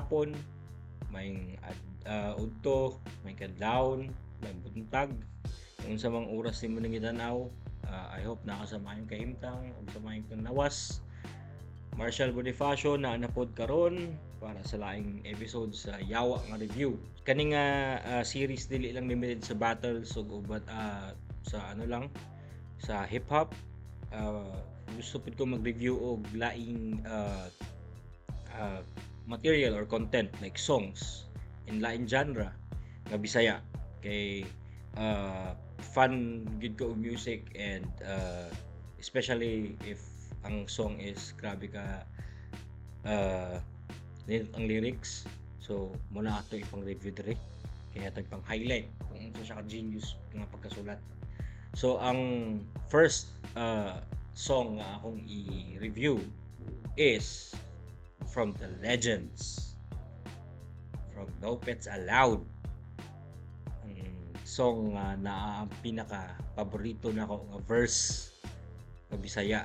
hapon, may uh, udto, may kadlawon, may buntag. Kung sa mga oras ni mo nang gitanaw, uh, I hope nakasama yung kahimtang, kung sa mga yung nawas. Marshall Bonifacio na napod karon para sa laing episode sa Yawa nga review. Kani nga uh, series dili lang limited sa battle so ubat uh, sa ano lang sa hip hop uh, gusto pud ko mag-review og laing uh, uh, material or content like songs in lain genre nga Bisaya. Kay uh, fun gid ko music and uh, especially if ang song is grabe ka uh, ang lyrics. So muna ato ipang review dire. Kaya tag pang highlight kung unsa siya ka genius nga pagkasulat. So ang first uh, song nga akong i-review is from the legends. From No Pets Allowed ang song nga na ang pinaka paborito na ko nga verse nga Bisaya.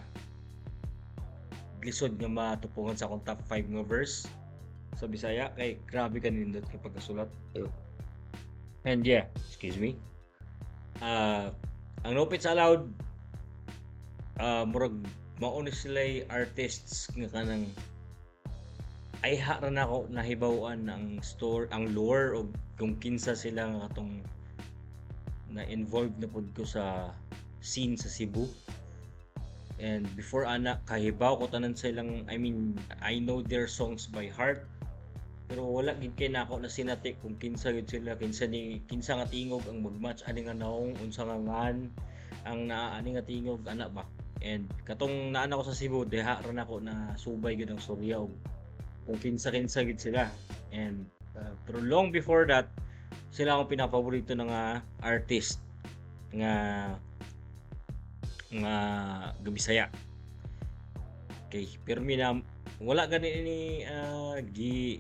Lisod nga matupungan sa akong top 5 nga verse sa Bisaya. Kay grabe ka nindot kapag kasulat and yeah excuse me. Uh, ang No Pets Allowed uh, murag mauna sila artists nga kanang ay ra na ako nahibawan ang store ang lore o kung kinsa sila nga katong na involved na pud ko sa scene sa Cebu. And before ana kahibaw ko tanan silang I mean I know their songs by heart. Pero wala gid kay nako na sinati kung kinsa gid sila kinsa ni kinsa nga tingog ang magmatch ani nga naong unsa nga ngan ang naa ani nga tingog ana ba? And katong naan ako sa Cebu deha ra nako na subay gid ang storya kung kinsa-kinsa gid sila. And uh, pero long before that sila akong pinapaborito na nga artist nga nga gabisaya. Kay pero mi na wala gani ni uh, gi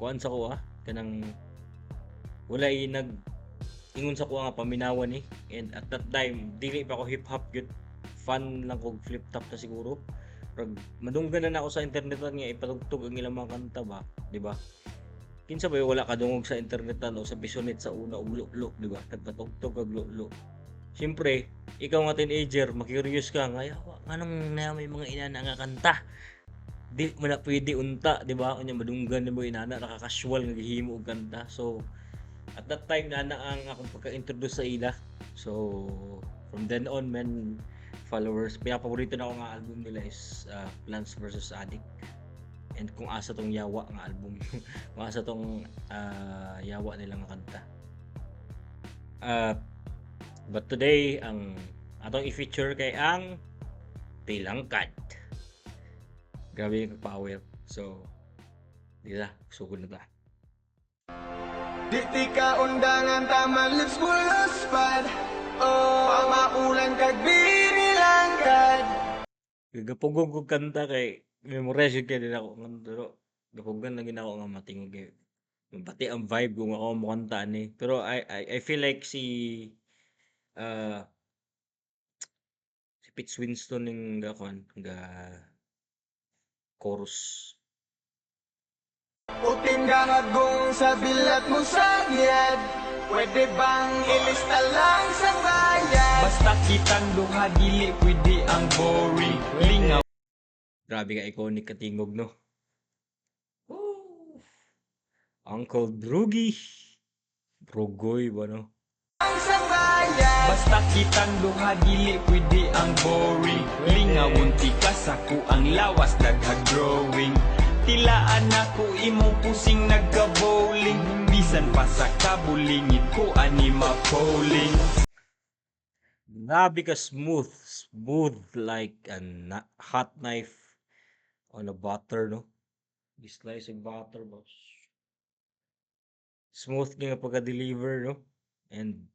kuan sa ko ah kanang wala i nag ingon sa ko nga paminawan ni. And at that time dili pa ako hip hop gyud fun lang kog flip top na siguro Pag madunggan na ako sa internet nga ipatugtog ang ilang mga kanta ba, di ba? Kinsa ba wala ka dungog sa internet o sa bisonet sa una og lulo, di ba? Nagpatugtog og lulo. Siyempre, ikaw nga teenager, makurious ka nga, anong na may mga inana nga kanta? Di na pwede unta, di ba? Kanya madunggan mo inana, nakaka-casual nga gihimo og kanta. So, at that time na na ang akong pagka-introduce sa ila. So, from then on, man, followers. Pinapaborito na ako nga album nila is uh, Plants vs. Addict. And kung asa tong yawa nga album. kung asa tong uh, yawa nilang kanta. Uh, but today, ang atong i-feature kay ang Tilangkad. Grabe yung power. So, di na, sugod na ta. Di ka undangan taman lips mo spad Oh, pamaulan kag binilangkad Gagapugog ko kanta kay memorize kaya din ako ng pero gapugan na ginako nga matingog kay pati ang vibe kung ako mo kanta ni. Pero I, I I feel like si uh, si Pitts Winston ning gakon ga chorus. Uting gangagong sa bilat mo sa ngiyad Pwede bang ilista lang sa bayad? Basta kitang duha dili pwede ang boring Lingaw. Grabe ka iconic katingog no? Woo! Uncle Drugi Brugoy ba no? Basta kitang duha dili pwede ang boring Lingawon ti ka sa ang lawas daghag drawing. Tilaan ako imong pusing nagka-bowling. Bisan pa sa kabulingit ko ani ma-polling Grabe ka smooth. Smooth like a hot knife on a butter, no? Slice of butter, boss. Smooth nga pagka-deliver, no? And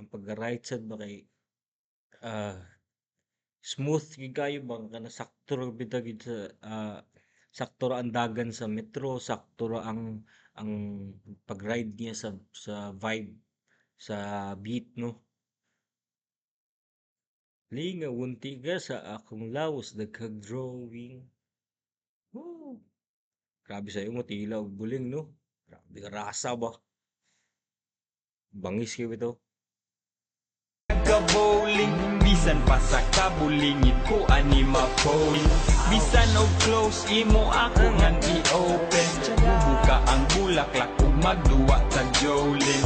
ang pagka-right side ba kay ah smooth gyud kayo bang kana sakto ra bitag gid sa ah, sakto ang dagan sa metro, sakto ang ang pag-ride niya sa sa vibe sa beat, no? Lingawon ti ka sa akong lawas daghang drawing. Woo! Grabe sa'yo mo tila og buling no. Grabe ka rasa ba. Bangis kayo ito. Nagka-bowling Bisan pa sa kabulingit ko ani ma-phone Bisan og close imo ako ngan i-open Bubuka ang bulaklak ug magduwa sa Jolin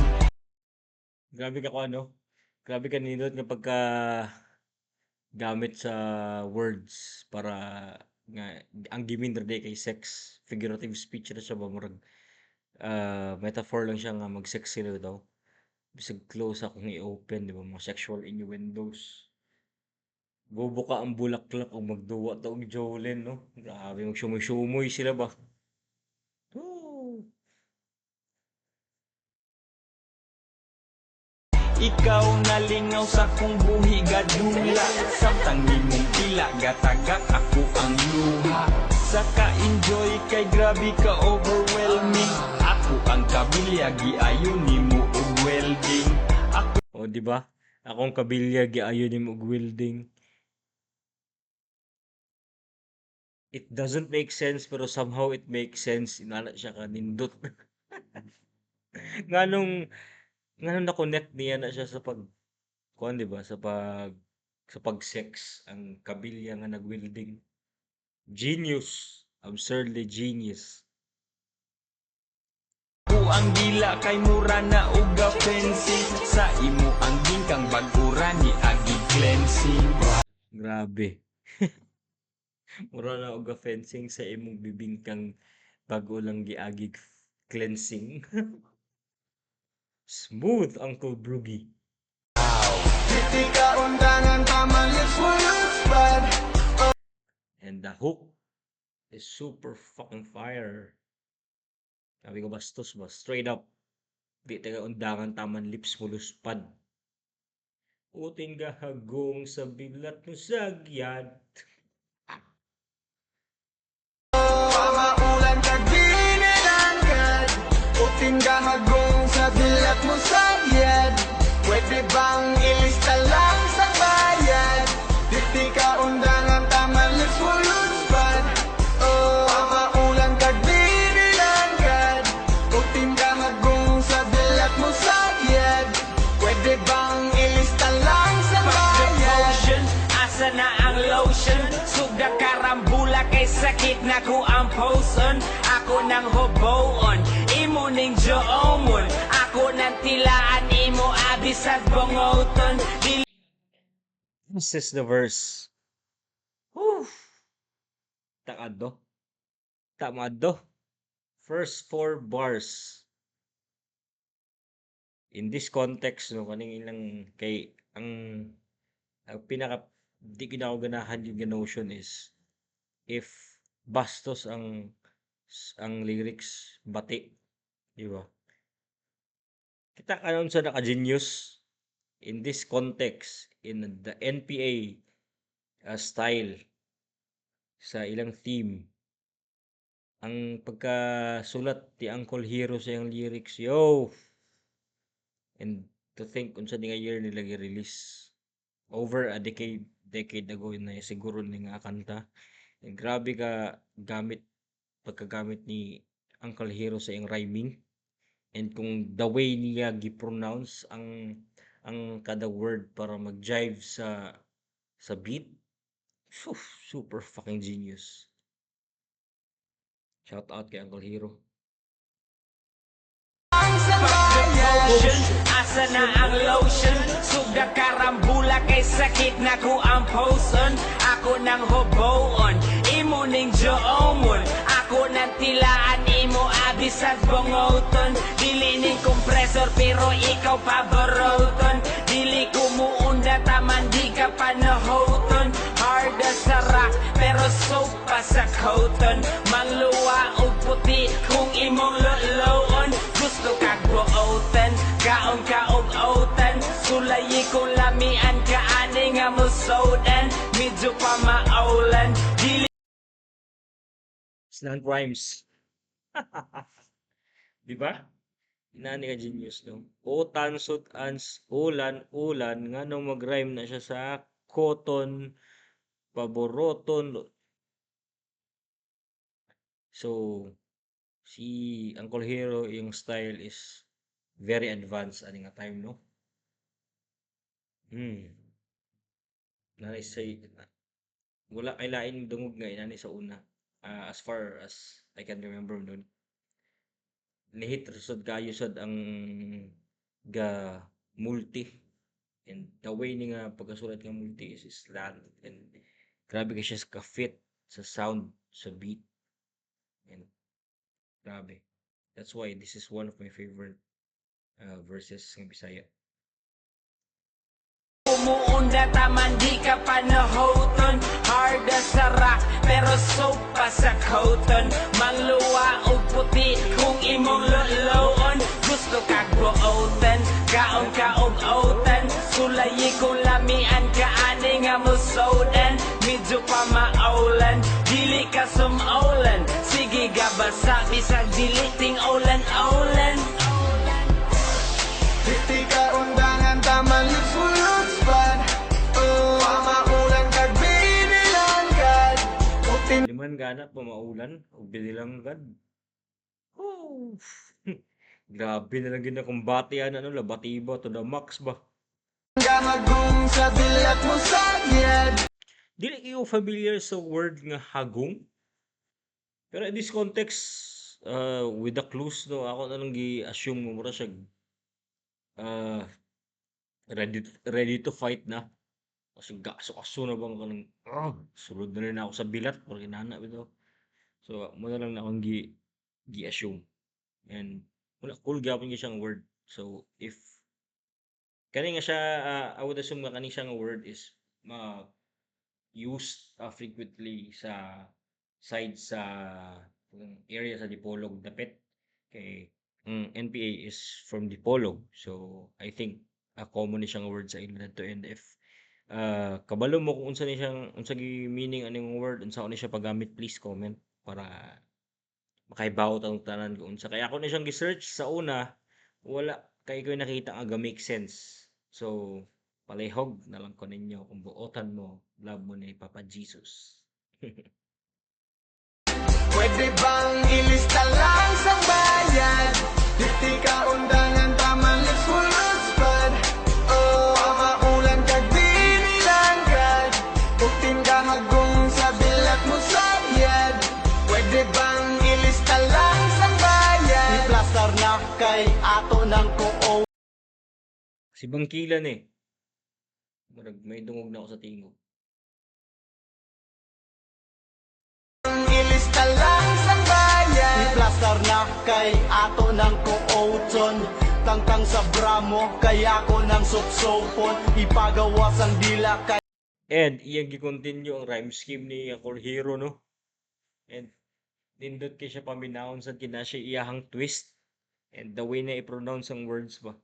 Grabe ka ko ano. Grabe ka nindot nga pagka gamit sa words para nga ang gimin day kay sex figurative speech na siya ba murag ah, metaphor lang siya nga mag-sex sila daw. Bisag close akong i-open di ba? Mga sexual innuendos. Bubuka ang bulaklak o magduwa ta og jolin no? Grabe magsumoy-sumoy sila ba Ikaw nalingaw sa kong buhi gadula Samtang nimong pila gatagak ako ang luha Saka enjoy kay grabe ka overwhelming Ako ang kabilyagi ayon nimo og welding Ako O, di ba? Akong kabilya giayon ni og welding. It doesn't make sense pero somehow it makes sense. Inana siya ka nindot. nganong nganong na-connect niya na siya sa pag kuan di ba sa pag sa pag-sex ang kabilya nga nag-welding. Genius. Absurdly genius. ang dila kay mura na og fencing Sa imo ang gingkang bagura ni agi cleansing Grabe. Mura na og fencing sa imong bibing kang bago lang giagig cleansing. Smooth, Uncle Broogie. Ka And the hook is super fucking fire. Sabi ko bastos ba? Straight up. Di taga undangan taman lips mo luspad. Uting gahagong sa bilat mo sagyad. Pamaulan kag dinilangkad Uting gahagong sakit na ko ang poson Ako nang hoboon, imo ning joomon Ako nang tilaan, imo abis at bongoton This is the verse. Whew. Takado. Tamado. First four bars. In this context, no, kaning ilang kay ang ang pinaka di ko na ako ganahan yung notion is if bastos ang ang lyrics bati, di ba? Kita kanon sa naka-genius? In this context in the NPA uh, style sa ilang theme ang pagkasulat ti Uncle Hero sa iyang lyrics yo! And to think unsa di nga year nila gi-release. Over a decade decade ago na siguro ni nga kanta and grabe ka gamit pagkagamit ni Uncle Hero sa iyang rhyming and kung the way niya gi-pronounce ang ang kada word para mag-jive sa sa beat. Phew, super fucking genius. Shout out kay Uncle Hero. asa na ang lotion Sugda karambula kay sakit na ko ang poson Ako nang hoboon, imo ning joomon. Ako nang tilaan, imo abis at bongoton Dili ning kompresor pero ikaw paboroton Dili ko muunda taman di ka panahoton Hard as sa rock pero soap pa sa cotton Mangluwa og puti kung imong loloon ani nga musodan Medyo pa maaulan, dili Slant rhymes. Di ba? Inani ka genius, no? Utan, sut, ans, ulan, ulan, nga nung mag-rhyme na siya sa cotton, paboroton. So, Si Uncle Hero, yung style is very advanced ani nga time, no? Hmm. Nanay say wala kay lain dungog nga inani sa una. Ah, as far as I can remember nun. Lihit rasod kayo sad ang ga multi and the way ni nga pagkasulat nga multi is slant and grabe ka siya ka fit sa sound sa beat and grabe that's why this is one of my favorite uh, verses ng Bisaya Umuunda taman di ka pa nahoton Hard as sa rock pero soap pa sa cotton Mangluwa o puti kung imong loloon. Gusto kag buotan, kaon ka og otan Sulayi kung lamian ka ani nga musodan Medyo pa maulan, dili ka sumaulan. Sige gabasa bisag dili ting gana pa maulan ug binilanggan oh grabe na lang gid akong batian ano labatiba to the max ba? Gahagong sa dilat mo sagyad Dili kayo familiar sa word nga hagong. Pero in this context, uh, with the clues, no, ako na lang gi-assume mo mura siya uh, ready, ready to fight na. Kasi gaso-aso na bang kanang, ah, sulod na rin ako sa bilat, pero kinana bito. So, mo na lang na akong gi, gi-assume. And, wala, cool gapon niya siyang word. So, if, kani nga siya, uh, I would assume nga kani siya nga word is, ma, used uh, frequently sa side sa um, area sa Dipolog Dapit kay ang NPA is from Dipolog so I think a common ni siyang word sa ila to and if uh, kabalo mo kung unsa ni siyang unsa gi meaning aning word unsa ni siya paggamit please comment para makaibaw ang tanan kung unsa. Kaya ako ni siyang gi-search sa una wala kay ko nakita nga ga make sense. So palihog na lang ko ninyo kung buotan mo love mo ni Papa Jesus. Pwede bang ilista lang sa bayan Titi ka undangan si Bangkilan eh. Murag may dungog na ako sa tingog. Ilista lang sa bayan. Iplastar na kay ato ng kuoton Tangtang sa bramo kaya ko ng suksopon Ipagawas ang dila kay and iyang gi-continue ang rhyme scheme ni Uncle Hero no? And nindot kay siya paminahon sa kina siya iyahang twist. And the way na i-pronounce ang words ba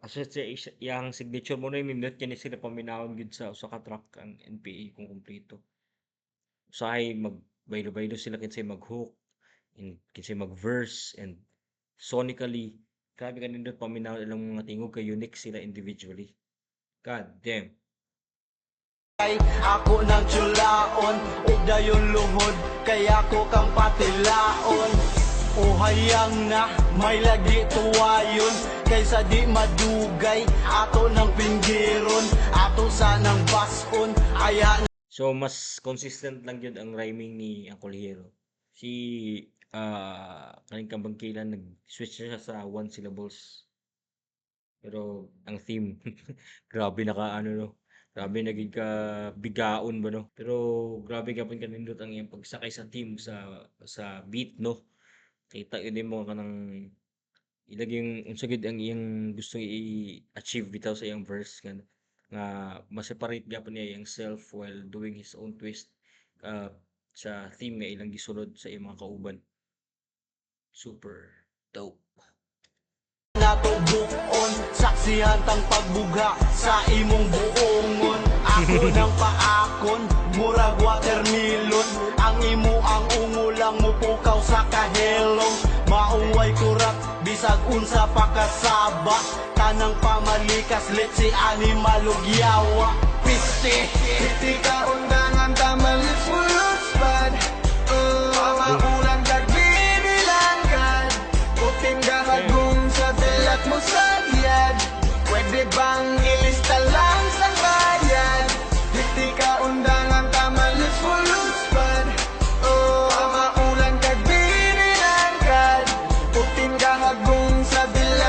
kasi siya siya- iyang signature mo na nindot kaya sila paminahon gid sa usa ka track ang NPA kung kumpleto usahay mag baylo-baylo sila kinsay mag-hook and kinsay mag-verse and sonically grabe ka nindot paminahon ilang mga tingog kay unique sila individually. God damn. Ako ng tsulaon Ug dayon luhod kaya ko kang patilaon. O hayang na may lagi tuwayon Kaysa di madugay ato ng pinggiron Ato sanang bason aya So, mas consistent lang yun ang rhyming ni Uncle Hero. Si, ah, kaning kabangkilan, nag-switch siya sa one syllables. Pero, ang theme, grabe naka, ano, no? Grabe naging ka bigaon ba, no? Pero, grabe ka kanindot ang iyang pagsakay sa theme, sa, sa beat, no? Kita yun mo ka ng, ilag yung, unsa gid ang iyang gusto i-achieve bitaw sa iyang verse, nga, nga ma-separate gyapon niya yung self while doing his own twist uh, sa theme nga ilang gisulod sa iyang mga kauban. Super dope. nato buon Saksihan tang pagbugha sa imong buongon Ako ng paakon, murag watermelon Ang imo ang ungulang mupukaw sa kahelong Mauway kurat, bisag unsa pa kasaba Tanang pamalikas, let's animal ug yawa. Piste, Titi ka undangan taman luts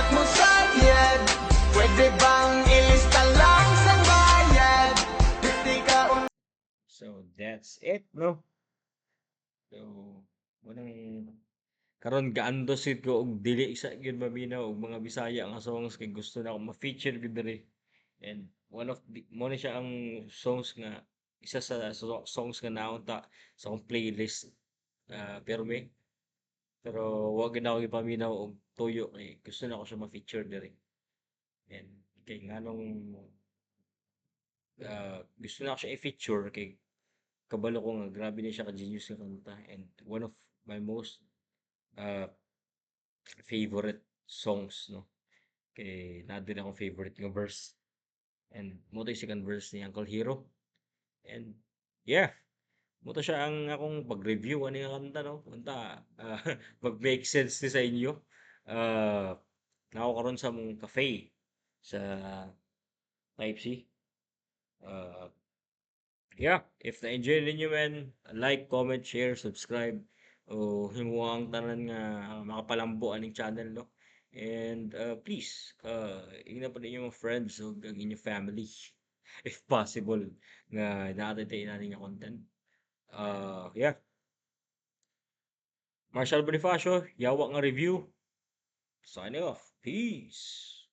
sulat mo sa tiyad Pwede bang ilista lang sa bayad So that's it no So Munang karon gaando sit ko og dili sa gyud mabinaw og mga Bisaya nga songs kay gusto na akong ma-feature gyud diri. And one of the mo na siya ang songs nga isa sa songs nga naunta sa akong playlist. Uh, pero may pero wag na ako ipaminaw og tuyo kay gusto na ako siya ma-feature diri. And kay nganong ah, gusto na ako siya i-feature kay kabalo ko nga grabe na siya ka-genius nga kanta and one of my most uh, favorite songs no? Kay na din akong favorite nga verse. And mo second verse ni Uncle Hero. And yeah mo to siya ang akong pag-review ani nga kanta no kanta ah, mag-make sense ni sa inyo uh, nako karon sa mong cafe sa Type C uh, yeah, if na-enjoy ninyo man, like, comment, share, subscribe, o himuang tanan nga makapalambo aning channel, no? And uh, please, uh, ingnan pa ninyo mga friends o ang inyong family, if possible, nga natatay na nga content. Uh, yeah. Marshall Bonifacio, yawa nga review. Signing off. Peace.